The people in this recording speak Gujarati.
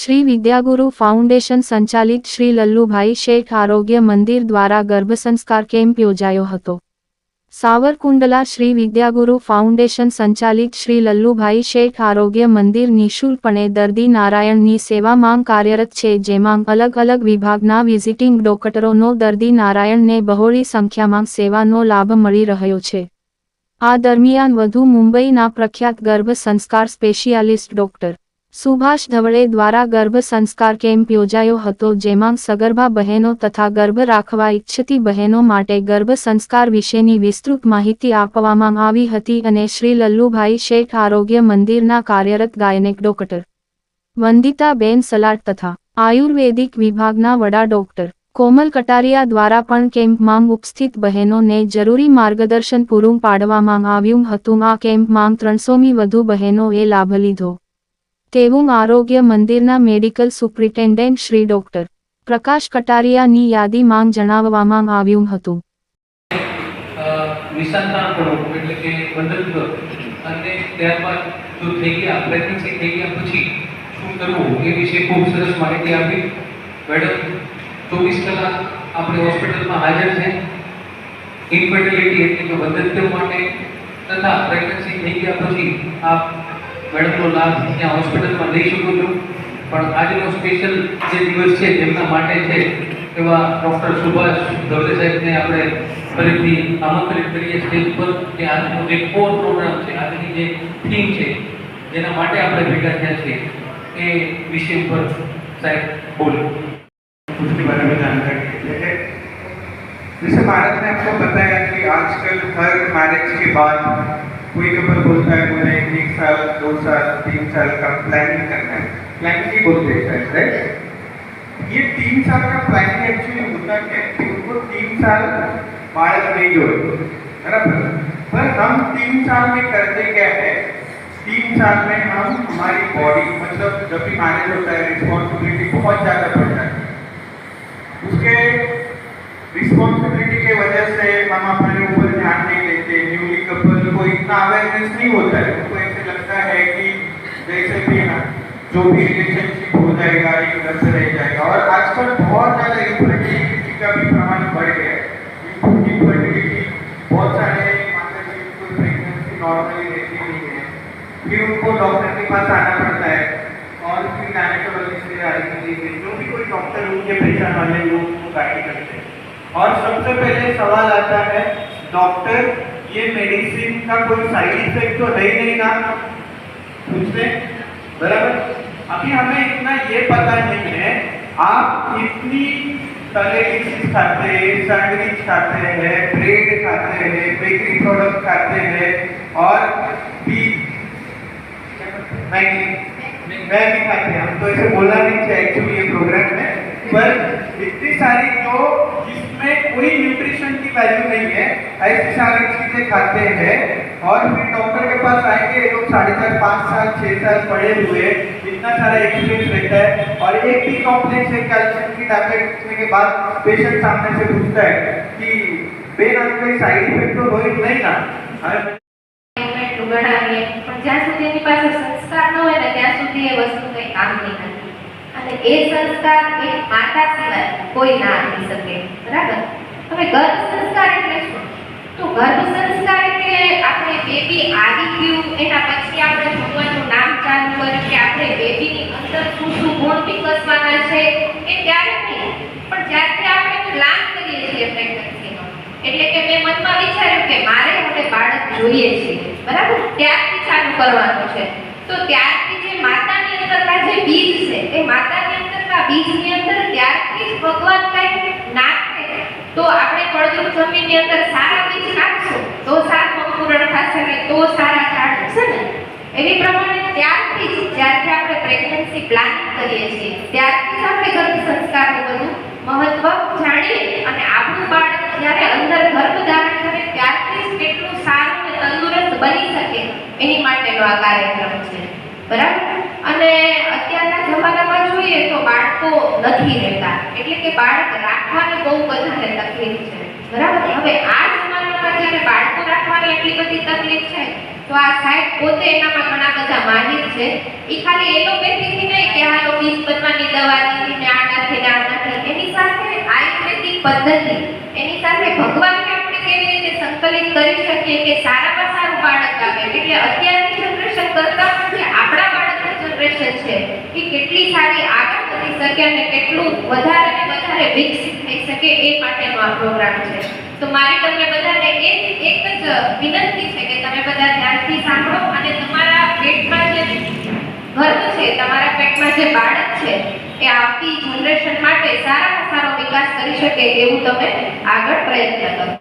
શ્રી વિદ્યાગુરુ ફાઉન્ડેશન સંચાલિત શ્રી લલ્લુભાઈ શેઠ આરોગ્ય મંદિર દ્વારા ગર્ભસંસ્કાર કેમ્પ યોજાયો હતો. સાવરકુંડલા શ્રી વિદ્યાગુરુ ફાઉન્ડેશન સંચાલિત શ્રી લલ્લુભાઈ શેઠ આરોગ્ય મંદિર નિઃશુલ્કપણે દર્દી નારાયણની સેવામાં કાર્યરત છે, જેમાં અલગ અલગ વિભાગના વિઝિટિંગ ડોક્ટરોનો દર્દી નારાયણને બહોળી સંખ્યામાં સેવાનો લાભ મળી રહ્યો છે. આ દરમિયાન વધુ મુંબઈના પ્રખ્યાત ગર્ભ સંસ્કાર સ્પેશિયાલિસ્ટ ડોક્ટર સુભાષ ધવળે દ્વારા ગર્ભ સંસ્કાર કેમ્પ યોજાયો હતો, જેમાં સગર્ભા બહેનો તથા ગર્ભ રાખવા ઈચ્છતી બહેનો માટે ગર્ભ સંસ્કાર વિશેની વિસ્તૃત માહિતી આપવામાં આવી હતી અને શ્રી લલ્લુભાઈ શેઠ આરોગ્ય મંદિરના કાર્યરત ગાયનેક ડોક્ટર, વંદિતાબેન સલાટ તથા આયુર્વેદિક વિભાગના વડા ડોક્ટર, કોમલ કટારિયા દ્વારા પણ કેમ્પમાં ઉપસ્થિત બહેનોને જરૂરી માર્ગદર્શન પૂરું પાડવામાં આવ્યું હતું. આ કેમ્પમાં ત્રણસોમી વધુ બહેનોએ લાભ લીધો. તેવું આરોગ્ય મંદિરના medical superintendent Shri doctor Prakash કટારિયાની યાદીમાં જણાવવામાં આવ્યું હતું. ઇન્ફર્ટિલિટી એટલે કે બંધનત્વ માટે તથા પ્રેગ્નન્સી થઈ ગયા પછી આપ મેડમનો લાભ ત્યાં હોસ્પિટલમાં લઈ શકો છો પણ આજનો સ્પેશિયલ જે દિવસ છે જેમના માટે છે એવા ડૉક્ટર સુભાષ ધવલે સાહેબને આપણે ફરીથી આમંત્રિત કરીએ સ્ટેજ પર કે આજનો જે કોર પ્રોગ્રામ છે આજની જે થીમ છે જેના માટે આપણે ભેગા થયા છીએ એ વિષય પર સાહેબ બોલો उसके बारे में जानकारी देते हैं जैसे भारत में आपको पता है कि आजकल हर मैरिज के बाद कोई कपल बोलता है मुझे एक साल, दो साल, तीन साल का प्लानिंग करना है। प्लानिंग ही बोलते हैं राइट ये तीन साल का प्लानिंग एक्चुअली होता क्या है उनको तीन साल बालक नहीं जोड़े बराबर? पर हम तीन साल में करते क्या है? तीन साल में हम हमारी बॉडी मतलब जब भी मैरिज होता है रिस्पॉन्सिबिलिटी बहुत ज़्यादा बढ़ जाती है। उसके रिस्पॉन्सिबिलिटी के वजह से हम अपने ऊपर ध्यान नहीं देते न्यूली कपल को इतना अवेयरनेस नहीं होता है उनको ऐसे लगता है कि जैसे भी ना जो भी रिलेशनशिप हो जाएगा ये घर से रह जाएगा। और आजकल बहुत ज़्यादा इनफर्टिलिटी का भी प्रमाण बढ़ गया है। बहुत सारे माता जी कोई प्रेगनेंसी नॉर्मली रहती नहीं है। फिर उनको डॉक्टर के पास आना पड़ता है। और फिर गायनेकोलॉजिस्ट आयुर्वेदिक जो भी कोई डॉक्टर उनके पहचान वाले लोग उनको गाइड करते हैं। और सबसे पहले सवाल आता है डॉक्टर ये मेडिसिन का कोई साइड इफ़ेक्ट तो है ही नहीं ना? बराबर? अभी हमें इतना ये पता नहीं है, आप इतनी चीज़ खाते हैं सैंडविच खाते हैं, ब्रेड खाते हैं, बेकरी प्रोडक्ट खाते हैं, और भी मैगी मैगी खाते हैं। हम तो ऐसे बोलना नहीं चाहिए एक्चुअली ये प्रोग्राम में पर इतनी सारी जो जिसमें कोई न्यूट्रिशन की वैल्यू नहीं है, ऐसी सारी चीज़ें खाते हैं और फिर डॉक्टर के पास आएंगे ये लोग साढ़े चार पाँच साल छः साल पढ़े हुए इतना सारा एक्सपीरियंस रहता है और एक भी कॉम्प्लेक्स है कैल्शियम की टैबलेट लेने के बाद पेशेंट सामने से पूछता है कि बेन आने कोई साइड इफेक्ट तो हो नहीं ना हमें એટલું ગણાવીએ પણ જ્યાં સુધી એની પાસે સંસ્કાર ન હોય ને ત્યાં સુધી એ વસ્તુ કંઈ કામની નથી અને એ સંસ્કાર એક માતા સિવાય કોઈ ના આપી શકે બરાબર હવે ગર્ભ સંસ્કાર એટલે શું તો ગર્ભ સંસ્કાર એના પછી આપણે ભગવાનનું નામ ચાલુ કરીએ કે આપણે બેબીની અંદર શું શું ગુણ વિકસવાના છે એ ત્યારે નહીં, પણ જ્યારે આપણે પ્લાન કરીએ છીએ પ્રેગ્નન્સીનો એટલે કે મેં મનમાં વિચાર્યું કે મારે હવે બાળક જોઈએ છે, બરાબર? ત્યારથી ચાલુ કરવાનું છે. તો ત્યારથી જે માતાની અંદરના જે બીજ છે, એ માતાની અંદરના બીજની અંદર ત્યારથી જ ભગવાન કંઈક નાખે. તો આપણે ફળદ્રુપ જમીનની અંદર સારા બીજ નાખશું, તો સારું અંકુરણ થશે ને તો સારા ઝાડ ઉગશે ને એવી પ્રમાણે ત્યારથી જ જ્યારથી આપણે પ્રેગ્નન્સી પ્લાનિંગ કરીએ છીએ, ત્યારથી આપણે ગર્ભ સંસ્કારનું બધું મહત્વ જાણીએ અને આપણું બાળક જ્યારે અંદર ગર્ભ ધારણ કરે, ત્યારથી જ કેટલું સારું અને તંદુરસ્ત બની શકે એની માટેનો આ કાર્યક્રમ છે. બરાબર? અને અત્યારના જમાનામાં જોઈએ તો બાળકો નથી રહેતા. એટલે કે બાળક રાખવાની બહુ વધારે તકલીફ છે. બરાબર? હવે આ જમાનામાં જ્યારે બાળકો રાખવાની એટલી બધી તકલીફ છે, તો આ સાહેબ પોતે એનામાં ઘણા બધા માહિર છે. એ ખાલી એલોપેથીથી નહીં કે હાલો બીજ બનવાની દવા દીધી ને આ નાખી ને આ એની સાથે આયુર્વેદિક પદ્ધતિ, એની સાથે ભગવાનને આપણે કેવી રીતે સંકલિત કરી શકીએ કે સારામાં સારું બાળક આવે એટલે અત્યારની જનરેશન કરતાં જે આપણા બાળકની જનરેશન છે, એ કેટલી સારી આગળ વધી શકે અને કેટલું વધારે ને વધારે વિકસિત થઈ શકે એ માટેનો આ પ્રોગ્રામ છે. તો મારી તમને બધાને એ એક જ વિનંતી છે કે તમે બધા ધ્યાનથી સાંભળો અને તમારા પેટમાં જે ગર્ભ છે, તમારા પેટમાં જે બાળક છે, એ આવતી જનરેશન માટે સારામાં સારો વિકાસ કરી શકે એવું તમે આગળ પ્રયત્ન કરો.